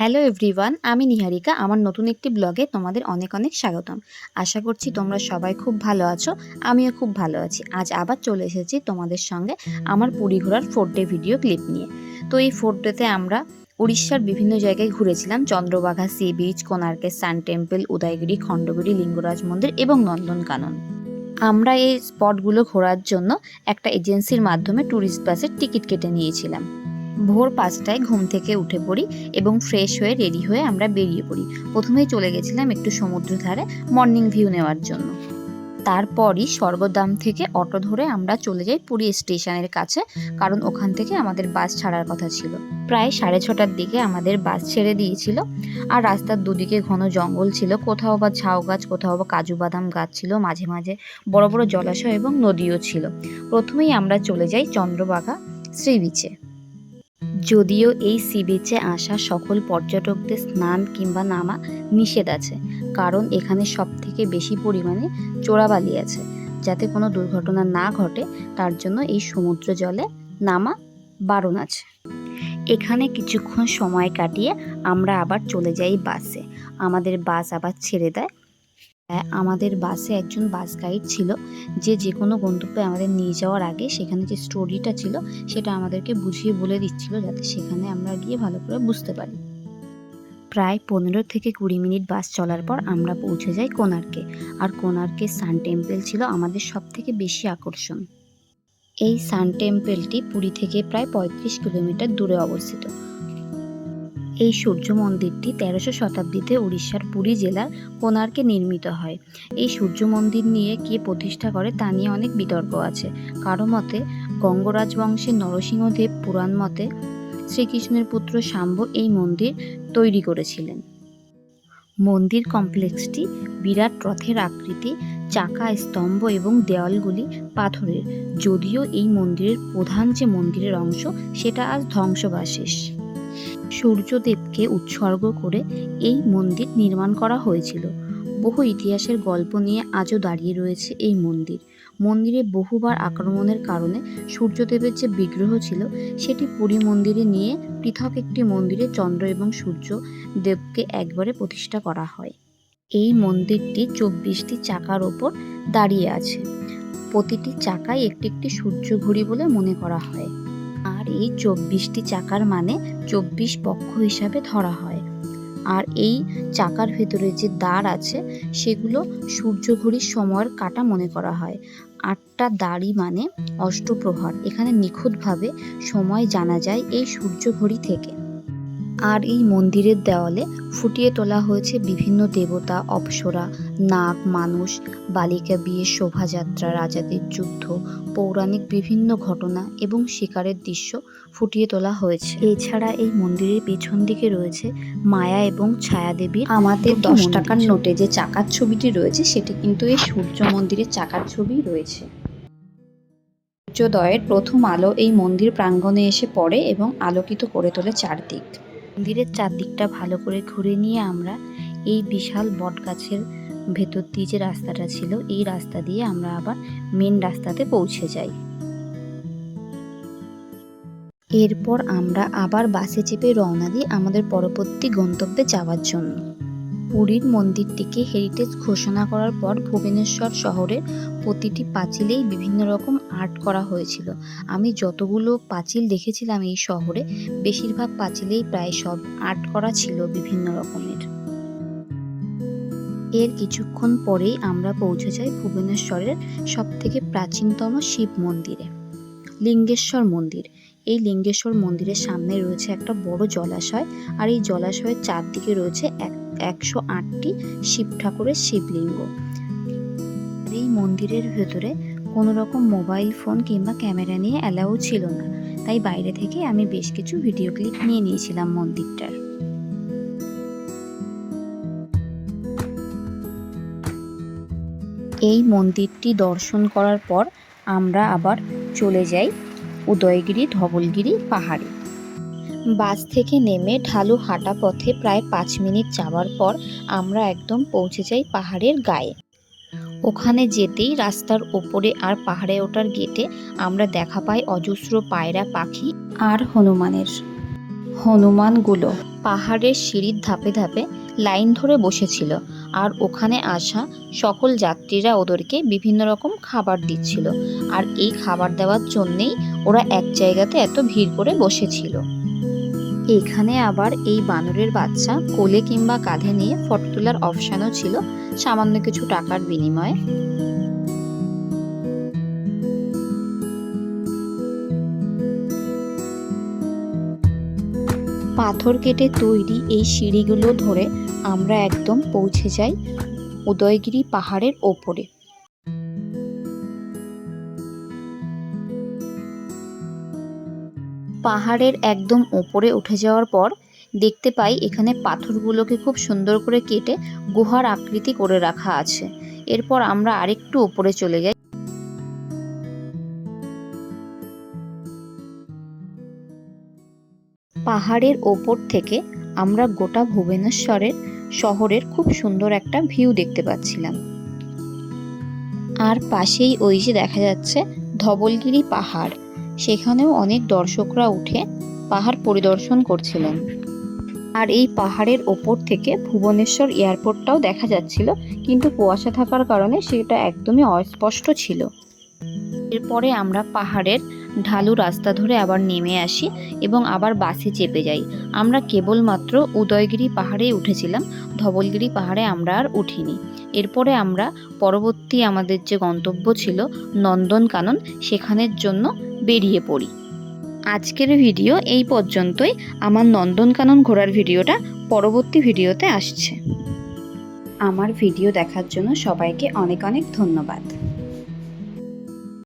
Hello everyone আমি নিহারিকা। আমার নতুন একটি ব্লগে তোমাদের অনেক অনেক স্বাগতম। আশা করছি তোমরা সবাই খুব ভালো আছো, আমিও খুব ভালো আছি। আজ আবার চলে এসেছি তোমাদের সঙ্গে আমার পুরী ঘোরার ফোর ডে ভিডিও ক্লিপ নিয়ে। তো এই ফোর ডেতে আমরা উড়িষ্যার বিভিন্ন জায়গায় ঘুরেছিলাম। চন্দ্রবাঘা সি বিচ কোনার্কের সান টেম্পল, উদয়গিরি, খণ্ডগিরি, লিঙ্গরাজ মন্দির এবং নন্দনকানন। আমরা এই স্পটগুলো ঘোরার জন্য একটা এজেন্সির মাধ্যমে ট্যুরিস্ট বাসের টিকিট কেটে নিয়েছিলাম। ভোর পাঁচটায় ঘুম থেকে উঠে পড়ি এবং ফ্রেশ হয়ে রেডি হয়ে আমরা বেরিয়ে পড়ি। প্রথমেই চলে গেছিলাম একটু সমুদ্র ধারে মর্নিং ভিউ নেওয়ার জন্য। তারপরই স্বর্গদাম থেকে অটো ধরে আমরা চলে যাই পুরী স্টেশনের কাছে, কারণ ওখান থেকে আমাদের বাস ছাড়ার কথা ছিল। প্রায় সাড়ে ছটার দিকে আমাদের বাস ছেড়ে দিয়েছিল আর রাস্তার দুদিকে ঘন জঙ্গল ছিল। কোথাও বা ঝাউ গাছ, কোথাও বা কাজু বাদাম গাছ ছিল, মাঝে মাঝে বড় বড় জলাশয় এবং নদীও ছিল। প্রথমেই আমরা চলে যাই চন্দ্রবাঘা সি বিচে যদিও এই সি বিচে আসা সকল পর্যটকদের স্নান কিংবা নামা নিষেধ আছে, কারণ এখানে সব থেকে বেশি পরিমাণে চোরাবালি আছে। যাতে কোনো দুর্ঘটনা না ঘটে, তার জন্য এই সমুদ্র জলে নামা বারণ আছে। এখানে কিছুক্ষণ সময় কাটিয়ে আমরা আবার চলে যাই বাসে। আমাদের বাস আবার ছেড়ে দেয় আমাদের বাসে একজন বাস গাইড ছিল, যে যে কোনো গন্তব্যে আমাদের নিয়ে যাওয়ার আগে সেখানে যে স্টোরিটা ছিল, সেটা আমাদেরকে বুঝিয়ে বলে দিচ্ছিল যাতে সেখানে আমরা গিয়ে ভালো করে বুঝতে পারি। প্রায় পনেরো থেকে কুড়ি মিনিট বাস চলার পর আমরা পৌঁছে যাই কোনার্কে আর কোনার্কে সান টেম্পল ছিল আমাদের সব থেকে বেশি আকর্ষণ। এই সান টেম্পলটি পুরী থেকে প্রায় পঁয়ত্রিশ কিলোমিটার দূরে অবস্থিত। এই সূর্য মন্দিরটি তেরোশো শতাব্দীতে উড়িষ্যার পুরী জেলার কোনার্কে নির্মিত হয়। এই সূর্য মন্দির নিয়ে কে প্রতিষ্ঠা করে তা নিয়ে অনেক বিতর্ক আছে। কারও মতে, গঙ্গরাজ বংশের নরসিংহদেব পুরাণ মতে শ্রীকৃষ্ণের পুত্র শাম্ব এই মন্দির তৈরি করেছিলেন। মন্দির কমপ্লেক্সটি বিরাট রথের আকৃতি, চাকা স্তম্ভ এবং দেওয়ালগুলি পাথরের। যদিও এই মন্দিরের প্রধান যে মন্দিরের অংশ, সেটা আজ ধ্বংসবাশেষ। সূর্যদেবকে উৎসর্গ করে এই মন্দির নির্মাণ করা হয়েছিল। বহু ইতিহাসের গল্প নিয়ে আজও দাঁড়িয়ে রয়েছে এই মন্দির। মন্দিরে বহুবার আক্রমণের কারণে সূর্যদেবের যে বিগ্রহ ছিল, সেটি পুরী মন্দিরে নিয়ে পৃথক একটি মন্দিরে চন্দ্র এবং সূর্য দেবকে একবারে প্রতিষ্ঠা করা হয়। এই মন্দিরটি চব্বিশটি চাকার ওপর দাঁড়িয়ে আছে। প্রতিটি চাকায় একটি একটি সূর্য ঘড়ি বলে মনে করা হয়। আর এই চব্বিশটি চাকার মানে চব্বিশ পক্ষ হিসাবে ধরা হয়। আর এই চাকার ভেতরে যে দ্বার আছে, সেগুলো সূর্য ঘড়ির সময়ের কাটা মনে করা হয়। আটটা দাড়ি মানে অষ্টপ্রহর। এখানে নিখুঁতভাবে সময় জানা যায় এই সূর্য ঘড়ি থেকে। আর এই মন্দিরের দেওয়ালে ফুটিয়ে তোলা হয়েছে বিভিন্ন দেবতা অপ্সরা নাগ মানুষ বালিকা বিয়ে শোভাযাত্রা রাজাদের যুদ্ধ পৌরাণিক বিভিন্ন ঘটনা এবং শিকারের দৃশ্য ফুটিয়ে তোলা হয়েছে। এছাড়া এই মন্দিরের পেছন দিকে রয়েছে মায়া এবং ছায়া দেবীর আমাদের দশ টাকার নোটে যে চাকার ছবিটি রয়েছে সেটি কিন্তু এই সূর্য মন্দিরের চাকার ছবি রয়েছে। সূর্যোদয়ের প্রথম আলো এই মন্দির প্রাঙ্গণে এসে পড়ে এবং আলোকিত করে তোলে চারদিক। মন্দিরের চারদিকটা ভালো করে ঘুরে নিয়ে আমরা এই বিশাল বট গাছের ভেতর দিয়ে যে রাস্তাটা ছিল, এই রাস্তা দিয়ে আমরা আবার মেন রাস্তাতে পৌঁছে যাই। এরপর আমরা আবার বাসে চেপে রওনা দিই আমাদের পরবর্তী গন্তব্যে যাওয়ার জন্য। পুরীর মন্দিরটিকে হেরিটেজ ঘোষণা করার পর ভুবনেশ্বর শহরের প্রতিটি পাঁচিলেই বিভিন্ন রকম আর্ট করা হয়েছিল। আমি যতগুলো পাঁচিল দেখেছিলাম এই শহরে, বেশিরভাগ পাঁচিলেই প্রায় সব আর্ট করা ছিল বিভিন্ন রকমের। এর কিছুক্ষণ পরেই আমরা পৌঁছে যাই ভুবনেশ্বরের সব থেকে প্রাচীনতম শিব মন্দিরে, লিঙ্গেশ্বর মন্দির। এই লিঙ্গেশ্বর মন্দিরের সামনে রয়েছে একটা বড় জলাশয়, আর এই জলাশয়ের চারদিকে রয়েছে এক একশো আটটি শিব ঠাকুরের শিবলিঙ্গ। এই মন্দিরের ভেতরে কোনো রকম মোবাইল ফোন কিংবা ক্যামেরা নিয়ে অ্যালাউ ছিল না। তাই বাইরে থেকে আমি বেশ কিছু ভিডিও ক্লিপ নিয়ে নিয়েছিলাম মন্দিরটার। এই মন্দিরটি দর্শন করার পর আমরা আবার চলে যাই উদয়গিরি ধবলগিরি পাহাড়ে। বাস থেকে নেমে ঢালু হাঁটা পথে প্রায় পাঁচ মিনিট যাওয়ার পর আমরা একদম পৌঁছে যাই পাহাড়ের গায়ে। ওখানে যেতেই রাস্তার ওপরে আর পাহাড়ে ওঠার গেটে আমরা দেখা পাই অজস্র পায়রা পাখি আর হনুমানের। হনুমানগুলো পাহাড়ের সিঁড়ির ধাপে ধাপে লাইন ধরে বসেছিল আর ওখানে আসা সকল যাত্রীরা ওদেরকে বিভিন্ন রকম খাবার দিচ্ছিল। আর এই খাবার দেওয়ার জন্যেই ওরা এক জায়গাতে এত ভিড় করে বসেছিল। এখানে আবার এই বানরের বাচ্চা কোলে কিংবা কাঁধে নিয়ে ফটো তোলার অপশানও ছিল, সামান্য কিছু টাকার বিনিময়ে। পাথর কেটে তৈরি এই সিঁড়িগুলো ধরে আমরা একদম পৌঁছে যাই উদয়গিরি পাহাড়ের ওপরে। পাহাড়ের একদম ওপরে উঠে যাওয়ার পর দেখতে পাই এখানে পাথরগুলোকে খুব সুন্দর করে কেটে গুহার আকৃতি করে রাখা আছে। এরপর আমরা আরেকটু ওপরে চলে যাই। পাহাড়ের ওপর থেকে আমরা গোটা ভুবনেশ্বরের শহরের খুব সুন্দর একটা ভিউ দেখতে পাচ্ছিলাম। আর পাশেই ওই যে দেখা যাচ্ছে ধবলগিরি পাহাড়। সেখানেও অনেক দর্শকরা উঠে পাহাড় পরিদর্শন করছিলেন। আর এই পাহাড়ের ওপর থেকে ভুবনেশ্বর এয়ারপোর্টটাও দেখা যাচ্ছিল, কিন্তু কুয়াশা থাকার কারণে সেটা একদমই অস্পষ্ট ছিল। এরপরে আমরা পাহাড়ের ঢালু রাস্তা ধরে আবার নেমে আসি এবং আবার বাসে চেপে যাই। আমরা কেবলমাত্র উদয়গিরি পাহাড়েই উঠেছিলাম, ধবলগিরি পাহাড়ে আমরা আর উঠিনি। এরপরে আমরা পরবর্তী আমাদের যে গন্তব্য ছিল নন্দনকানন, সেখানের জন্য বেরিয়ে পড়ি। আজকের ভিডিও এই পর্যন্তই। আমার নন্দনকানন ঘোরার ভিডিওটা পরবর্তী ভিডিওতে আসছে। আমার ভিডিও দেখার জন্য সবাইকে অনেক অনেক ধন্যবাদ।